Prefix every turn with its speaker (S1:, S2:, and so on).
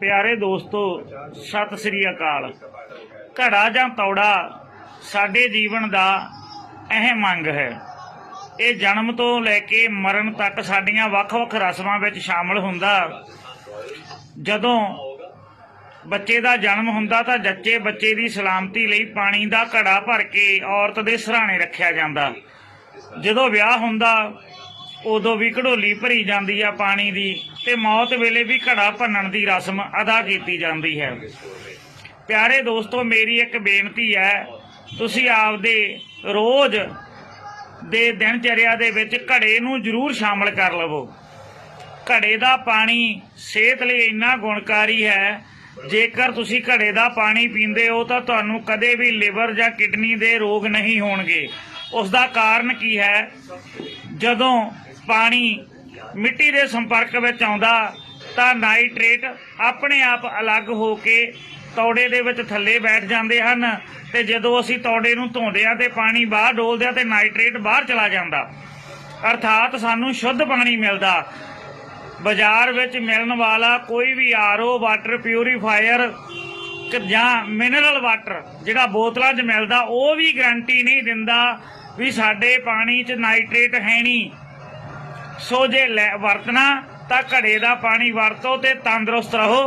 S1: ਪਿਆਰੇ ਦੋਸਤੋ, ਸਤਿ ਸ੍ਰੀ ਅਕਾਲ। ਘੜਾ ਜਾਂ ਤੌੜਾ ਸਾਡੇ ਜੀਵਨ ਦਾ ਅਹਿਮ ਅੰਗ ਹੈ। ਇਹ ਜਨਮ ਤੋਂ ਲੈ ਕੇ ਮਰਨ ਤੱਕ ਸਾਡੀਆਂ ਵੱਖ-ਵੱਖ ਰਸਮਾਂ ਵਿੱਚ ਸ਼ਾਮਲ ਹੁੰਦਾ। ਜਦੋਂ ਬੱਚੇ ਦਾ ਜਨਮ ਹੁੰਦਾ ਤਾਂ ਜੱਚੇ ਬੱਚੇ ਦੀ ਸਲਾਮਤੀ ਲਈ ਪਾਣੀ ਦਾ ਘੜਾ ਭਰ ਕੇ ਔਰਤ ਦੇ ਸਿਰਹਾਣੇ ਰੱਖਿਆ ਜਾਂਦਾ। ਜਦੋਂ ਵਿਆਹ ਹੁੰਦਾ ਉਦੋਂ ਵੀ ਘੜੋਲੀ ਭਰੀ ਜਾਂਦੀ ਆ ਪਾਣੀ ਦੀ ਤੇ ਮੌਤ ਵੇਲੇ ਵੀ ਘੜਾ ਭੰਨਣ ਦੀ ਰਸਮ ਅਦਾ ਕੀਤੀ ਜਾਂਦੀ ਹੈ। ਪਿਆਰੇ ਦੋਸਤੋ, ਮੇਰੀ ਇੱਕ ਬੇਨਤੀ ਹੈ, ਤੁਸੀਂ ਆਪਦੇ ਰੋਜ਼ ਦੇ ਦਿਨਚਰਿਆ ਦੇ ਵਿੱਚ ਘੜੇ ਨੂੰ ਜ਼ਰੂਰ ਸ਼ਾਮਲ ਕਰ ਲਵੋ। ਘੜੇ ਦਾ ਪਾਣੀ ਸਿਹਤ ਲਈ ਇੰਨਾ ਗੁਣਕਾਰੀ ਹੈ, ਜੇਕਰ ਤੁਸੀਂ ਘੜੇ ਦਾ ਪਾਣੀ ਪੀਂਦੇ ਹੋ ਤਾਂ ਤੁਹਾਨੂੰ ਕਦੇ ਵੀ ਲਿਵਰ ਜਾਂ ਕਿਡਨੀ ਦੇ ਰੋਗ ਨਹੀਂ ਹੋਣਗੇ। ਉਸ ਦਾ ਕਾਰਨ ਕੀ ਹੈ? ਜਦੋਂ ਪਾਣੀ ਮਿੱਟੀ ਦੇ ਸੰਪਰਕ ਵਿੱਚ ਆਉਂਦਾ ਤਾਂ ਨਾਈਟ੍ਰੇਟ ਆਪਣੇ ਆਪ ਅਲੱਗ ਹੋ ਕੇ ਤੌੜੇ ਦੇ ਵਿੱਚ ਥੱਲੇ ਬੈਠ ਜਾਂਦੇ ਹਨ ਤੇ ਜਦੋਂ ਅਸੀਂ ਤੌੜੇ ਨੂੰ ਧੋਂਦੇ ਆ ਤੇ ਪਾਣੀ ਬਾਹਰ ਡੋਲਦੇ ਆ ਤੇ ਨਾਈਟ੍ਰੇਟ ਬਾਹਰ ਚਲਾ ਜਾਂਦਾ। ਅਰਥਾਤ ਸਾਨੂੰ ਸ਼ੁੱਧ ਪਾਣੀ ਮਿਲਦਾ। ਬਾਜ਼ਾਰ ਵਿੱਚ ਮਿਲਣ ਵਾਲਾ ਕੋਈ ਵੀ ਆਰਓ ਵਾਟਰ ਪਿਊਰੀਫਾਇਰ ਜਾਂ ਮਿਨਰਲ ਵਾਟਰ ਜਿਹੜਾ ਬੋਤਲਾਂ 'ਚ ਮਿਲਦਾ, ਉਹ ਵੀ ਗਾਰੰਟੀ ਨਹੀਂ ਦਿੰਦਾ ਵੀ ਸਾਡੇ ਪਾਣੀ 'ਚ ਨਾਈਟ੍ਰੇਟ ਹੈ ਨਹੀਂ। ਸੋ ਜੇ ਲੈ- ਵਰਤਣਾ ਤਾਂ ਘੜੇ ਦਾ ਪਾਣੀ ਵਰਤੋ ਤੇ ਤੰਦਰੁਸਤ ਰਹੋ।